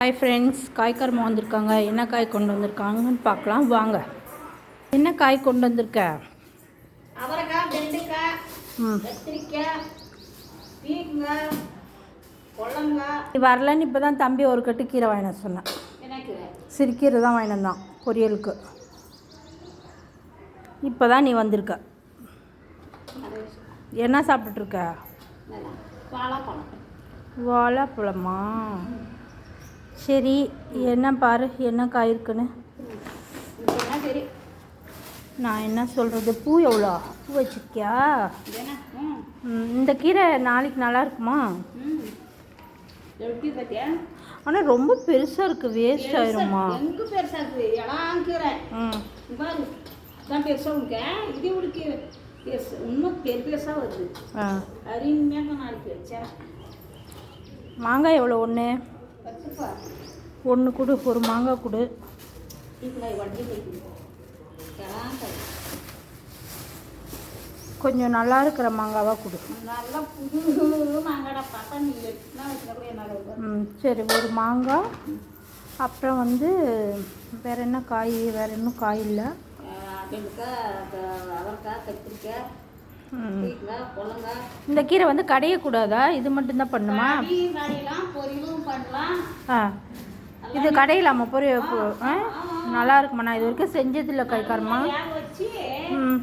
Hi friends காய்கறமா வந்திருக்காங்க. என்ன காய் கொண்டு வந்திருக்காங்கன்னு பார்க்கலாம். வாங்க. என்ன காய் கொண்டு வந்திருக்க? அவரைக்காய் வெண்டைக்காய் ம். கத்திரிக்காய் பீக்கங்காய் கொள்ளங்காய் நீ வரலன்னு இப்போ தான் தம்பி ஒரு கட்டு கீரை வாங்கின சொன்னேன். சிறுக்கீரை தான் வாங்கிட்டு வந்தான் பொரியலுக்கு. இப்போ தான் நீ வந்திருக்க. என்ன வாழைப்பழம். வாழைப்பழமா? சரி என்ன பாரு என்ன காய் இருக்குன்னு சரி நான் என்ன சொல்கிறது பூ எவ்வளோ? பூ வச்சுருக்கியா? இந்த கீரை நாளைக்கு நல்லா இருக்குமா? ஆனால் ரொம்ப பெருசாக இருக்குது வேஸ்ட் ஆயிருமா? பெருசாக இருக்குது ம். பெருசாக வருது மாங்காய் எவ்வளோ ஒன்று ஒன்று கொடு ஒரு மாங்காய் கொடு. கொஞ்சம் நல்லா இருக்கிற மாங்காவாக கொடு. ம் சரி ஒரு மாங்காய் அப்புறம் வந்து வேறு என்ன காய் வேறு இன்னும் காய் இல்லை? அவரைக்காய் கத்திரிக்காய் இந்த கீரை வந்து கடையக்கூடாதா? இது மட்டும்தான் பண்ணுமா? ஆ. இது கடையிலாமா? பொரிய நல்லா இருக்குமா? நான் இது வரைக்கும் செஞ்சதில்லை கைக்காரமா ம்.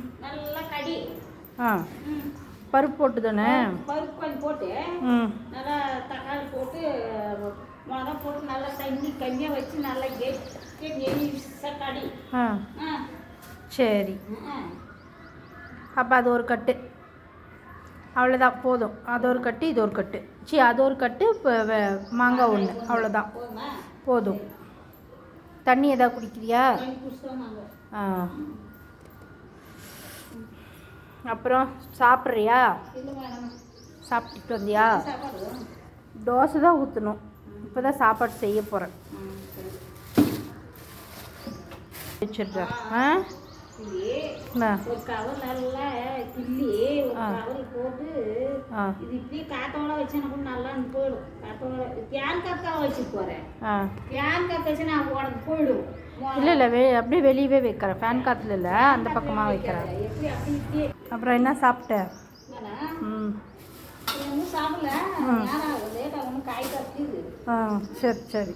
ஆ. பருப்பு போட்டு தானே பருப்பு கொஞ்சம் போட்டு ம். நல்லா தக்காளி போட்டு மிளகா போட்டு நல்லா தண்ணி கம்மியாக வச்சு நல்லா கெட்டி கடி. ஆ. சரி. அப்போ அது ஒரு கட்டு. அவ்வளோதான் போதும். அது ஒரு கட்டு இது ஒரு கட்டு. சி அது ஒரு கட்டு இப்போ மாங்காய் ஒன்று அவ்வளோதான் போதுமா. தண்ணி எதாவது குடிக்கிறியா? ஆ. அப்புறம் சாப்பிட்றியா? சாப்பிட்டுட்டு வந்தியா? தோசை தான் ஊற்றணும் இப்போ தான் சாப்பாடு செய்ய போகிறேன் வச்சிடுறேன். ஆ? ஒரு கவர் நல்லா கிள்ளி ஒரு ஆ. கவர் போட்டு ஆ. இது இப்படி காத்தோட வச்சேன்னா கூட நல்லா போயிடும். காத்தோட தேன் காத்தாவை வச்சுட்டு போகிறேன் ஆ. தேன் காத்த வச்சு நான் உனக்கு போயிடும். இல்லை இல்லை வெ அப்படியே வெளியவே வைக்கிறேன் ஃபேன் காற்றுல இல்லை அந்த பக்கமாக வைக்கிறேன் அப்புறம் என்ன சாப்பிட்ட? என்னண்ணா? ம். சாப்பிடல. லேட்டாக ஒன்றும் காய் ஆ சரி சரி.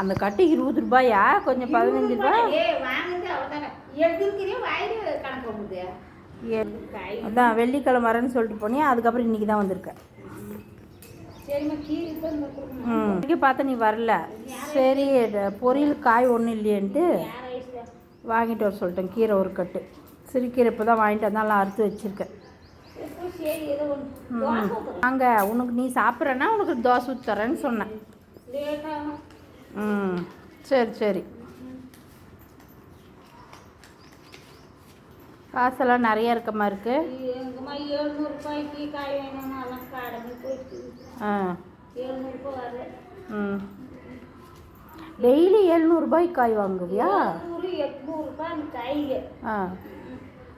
அந்த கட்டு இருபது ரூபாயா? கொஞ்சம் பதினஞ்சு ரூபாய். அதான் வெள்ளிக்கிழமை வரேன்னு சொல்லிட்டு போனியா? அதுக்கப்புறம் இன்றைக்கி தான் வந்திருக்கேன் ம் பார்த்தா நீ வரல. சரி பொரியல் காய் ஒன்றும் இல்லையன்ட்டு வாங்கிட்டு வர சொல்லிட்டேன். கீரை ஒரு கட்டு. சிறுகீரை இப்போ தான் வாங்கிட்டு வந்தாலும் அறுத்து வச்சுருக்கேன். அங்கே உனக்கு நீ சாப்பிட்றேன்னா உனக்கு தோசை ஊற்றி தரேன்னு சொன்னேன். ம் சரி சரி. காசெல்லாம் நிறைய இருக்க மாதிரி இருக்கு. ஆ. ம். டெய்லி எழுநூறுபாய்க்கு காய் வாங்குவியா? ஆ.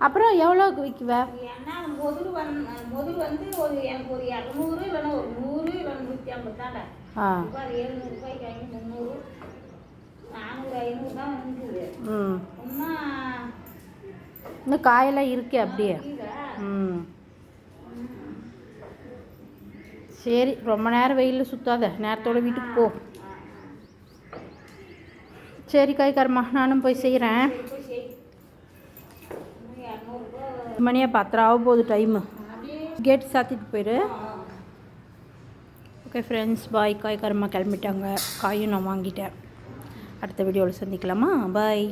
அப்புறம் எவ்வளோக்கு விற்குவ ஏன்னா முதல் வந்து முதல் வந்து ஒரு எனக்கு ஒரு இரநூறு இல்லைன்னா ஒரு நூறு இல்லைன்னா நூற்றி ஐம்பது தானே ஆ. இப்போ அது எழுநூறு ரூபாய்க்கு வாங்கி முந்நூறு நானூறு ஐநூறு தான் வந்துது. ம். இன்னும் காயெல்லாம் இருக்கே அப்படியே. ம். சரி ரொம்ப நேரம் வெயிலில் சுத்தாத. நேரத்தோட வீட்டுக்கு போ. சரி காய்க்காரம்மா நானும் போய் செய்கிறேன் போய் செய் இன்னும் இரநூறுபா மணியாக பத்திரம் ஆக போகுது டைமு கேட் சாத்திட்டு போயிடு ஓகே ஃப்ரெண்ட்ஸ் பாய் காய்கறமாக கிளம்பிட்டாங்க. காயும் நான் வாங்கிட்டேன். அடுத்த வீடியோவில் சந்திக்கலாமா? பாய்